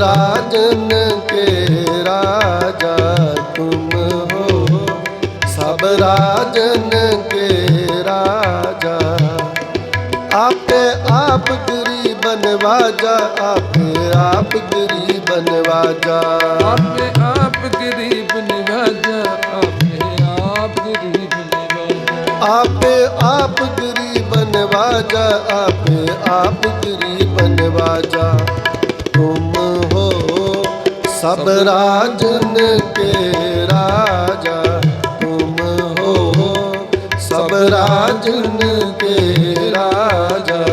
ਰਾਜਨ ਕੇ ਰਾਜਾ ਤੁਮ ਹੋ। ਸਭ ਰਾਜਨ ਕੇ ਰਾਜਾ ਆਪੇ ਆਪ ਗਰੀ ਬਨਵਾਜਾ ਆਪੇ ਆਪ ਗਰੀ ਬਨਵਾਜਾ। ਆਪੇ ਆਪ ਗਰੀ ਬਨਵਾਜਾ ਆਪੇ ਆਪ ਗਰੀ ਬਨਵਾਜਾ। ਆਪੇ ਆਪ ਗਰੀ ਬਨਵਾਜਾ ਆਪੇ ਆਪ ਗਰੀ ਬਨਵਾਜਾ। ਤੁਮ ਸਭ ਰਾਜਨ ਕੇ ਰਾਜਾ ਤੁਮ ਹੋ। ਸਭ ਰਾਜਨ ਕੇ ਰਾਜਾ।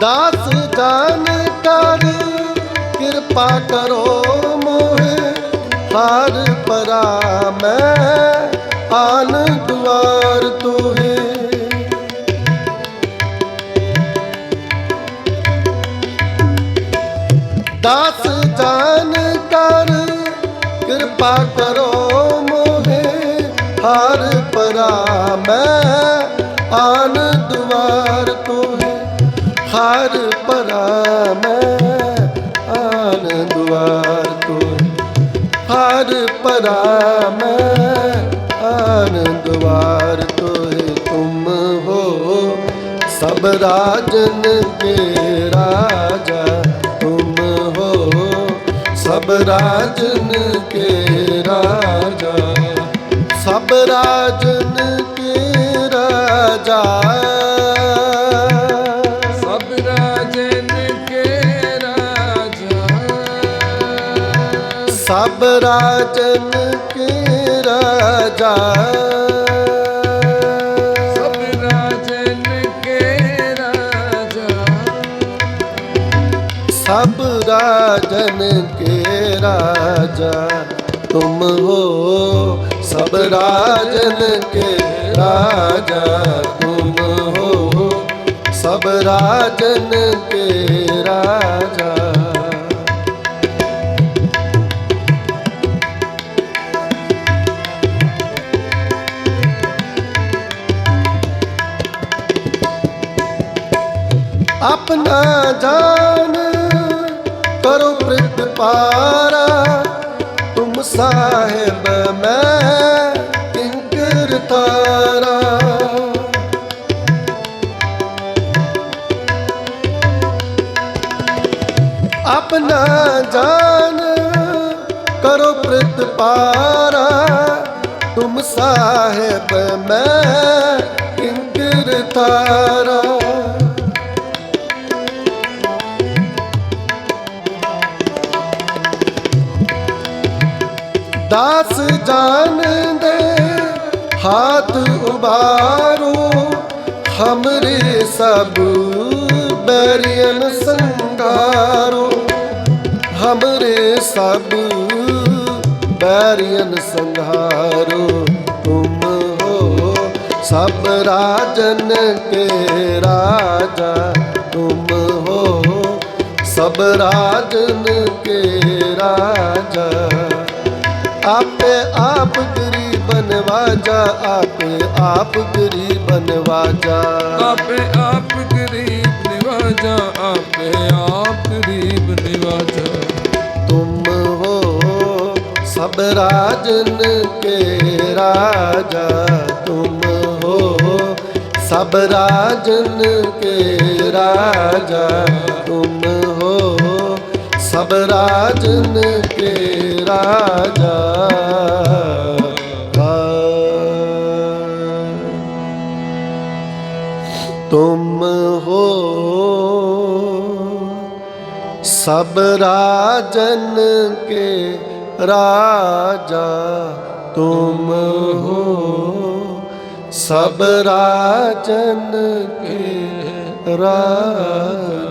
ਦਾਸ ਜਾਨ ਕਰ, ਕਿਰਪਾ ਕਰੋ ਮੈਂ ਆਨ ਦੁਆਰ ਤੂੰ ਹੈ। ਦਾਸ ਜਾਨ ਕਰ, ਕਿਰਪਾ ਕਰੋ ਮੋਹੇ। ਹਰ ਪਰਾ ਮੈਂ ਆਨ ਦੁਆਰ ਤੂੰ ਹੈ। ਹਰ ਪਰਾ ਮੈਂ ਆਨ ਦੁਆਰ ਰਾਮ ਆਨੰਦ ਵਾਰ ਤੋਏ ਤੁਮ ਹੋ। ਸਭ ਰਾਜਨ ਕੇ ਰਾਜਾ ਤੁਮ ਹੋ। ਸਭ ਰਾਜਨ ਕੇ ਸਭ ਰਾਜਨ ਕੇ ਰਾਜਾ। ਰਾਜਨ ਰਾਜਾ। ਸਭ ਰਾਜਨ ਕੇ ਰਾਜਾ। ਸਭ ਰਾਜਨ ਕੇ ਰਾਜਾ। ਤੁਮ ਹੋ ਸਭ ਰਾਜਨ ਕੇ ਰਾਜਾ। ਤੁਮ ਹੋ ਸਭ ਰਾਜਨ ਕੇ ਰਾਜਾ। ਆਪਣਾ ਜਾਨ ਕਰੋ ਪ੍ਰਤਪਾਰਾ ਤੁਮ ਸਾਹਿਬ ਮੈਂ ਤਿੰਕਰ ਤਾਰਾ। ਆਪਣਾ ਜਾਨ ਕਰੋ ਪ੍ਰਤਪਾਰਾ ਤੁਮ ਸਾਹਿਬ ਮੈਂ ਇੰਕਰ ਤਾਰਾ। ਦਾਸ ਜਾਣਦੇ ਹਾਥ ਉਬਾਰੋ ਹਮਰੇ ਸਭ ਬੈਰੀਨ ਸੰਗਾਰੋ। ਹਮਰੇ ਸਭ ਬੈਰੀਨ ਸੰਘਾਰੋ ਤੁਮ ਹੋ ਸਭ ਰਾਜਨ ਕੇ ਰਾਜਾ। ਤੁਮ ਹੋ ਸਭ ਰਾਜਨ ਕੇ ਰਾਜਾ। ਆਪੇ ਆਪ ਗਰੀਬਨ ਵਾਜਾ ਆਪੇ ਆਪ ਗਰੀਬਨ ਵਾਜਾ ਆਪੇ ਆਪ ਗਰੀਬ ਨਿਵਾਜਾ ਆਪੇ ਆਪ ਗਰੀਬ ਨਿਵਾਜਾ। ਤੁਮ ਹੋ ਸਭ ਰਾਜਨ ਕੇ ਰਾਜਾ ਤੁਮ ਹੋ ਸਭ ਰਾਜਨ ਕੇ ਰਾਜਾ ਤੁਮ ਸਭ ਰਾਜਨ ਕੇ ਰਾਜਾ ਤੁਮ ਹੋ ਸਭ ਰਾਜਨ ਕੇ ਰਾਜਾ। ਤੁਮ ਹੋ ਸਭ ਰਾਜਨ ਕੇ ਰਾਜਾ।